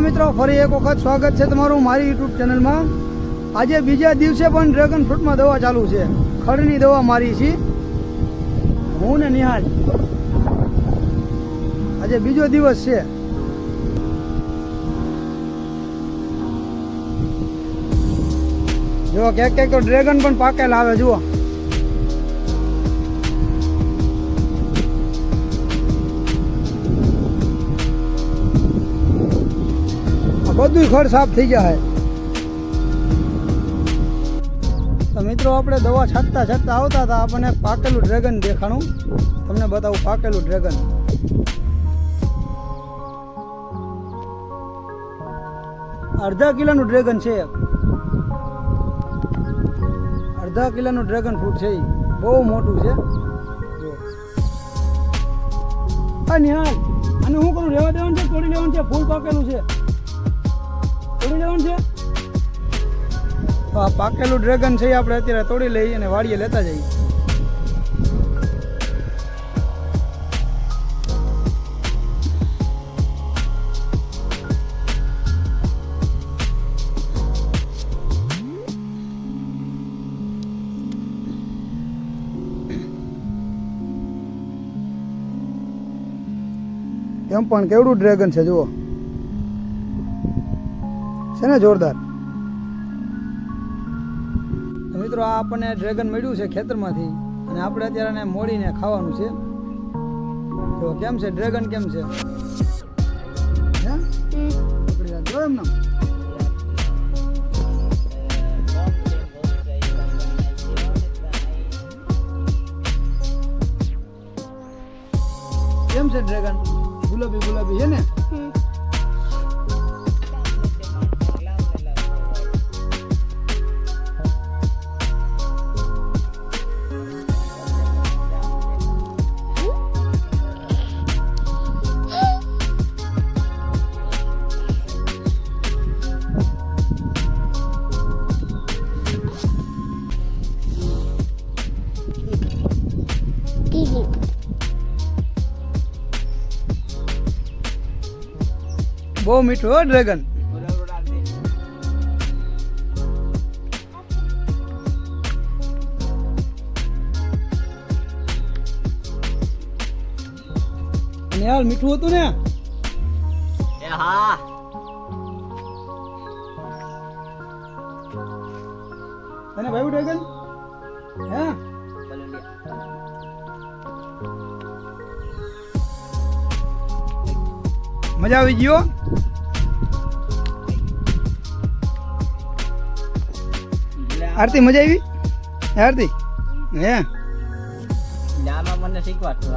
મિત્રો, ફરી એક વખત સ્વાગત છે તમારું મારી યુટ્યુબ ચેનલમાં. આજે બીજા દિવસે પણ ડ્રેગન ફ્રૂટમાં દવા ચાલુ છે. ખડની દવા મારી છે. હું ને નિહાલ. આજે બીજો દિવસ છે. જો ક્યાંક ક્યાંક તો ડ્રેગન પણ પાકેલા આવે, જુઓ. બધું ખડ સાફ થઈ જાય તો મિત્રો, આપણે દવા છાંટતા છાંટતા આવતા હતા. આપણને પાકેલું ડ્રેગન દેખાણું. તમને બતાવું પાકેલું ડ્રેગન અડધા કિલોનું ડ્રેગન છે અડધા કિલોનું ડ્રેગન ફ્રૂટ છે બહુ મોટું છે. નિહાલ અને હું કરું રહેવા દેવાનું છે, તોડી લેવાનું છે, ફૂલ પાકેલું છે. તોડી જવાનું છે? તો આ પાકેલું ડ્રેગન છે આપણે અત્યારે તોડી લઈએ અને વાડીએ લેતા જઈએ. એમ પણ કેવડું ડ્રેગન છે, જુઓ. છે ને જોરદાર? મિત્રો આ આપણને ડ્રેગન મળ્યું છે ખેતરમાંથી અને આપણે અત્યારે એને મોડીને ખાવાનું છે. તો કેમ છે? ડ્રેગન કેમ છે? એમને કેમ છે ડ્રેગન ગુલાબી ગુલાબી છે ને? બહુ મીઠું હો ડ્રેગન. અને યાર મીઠું હતું ને? એ હા. તને ભાઈ ડ્રેગન? હે? મજા આવી ગયો આરતી મજા આવી? આરતી? હે? મને શીખવાડતું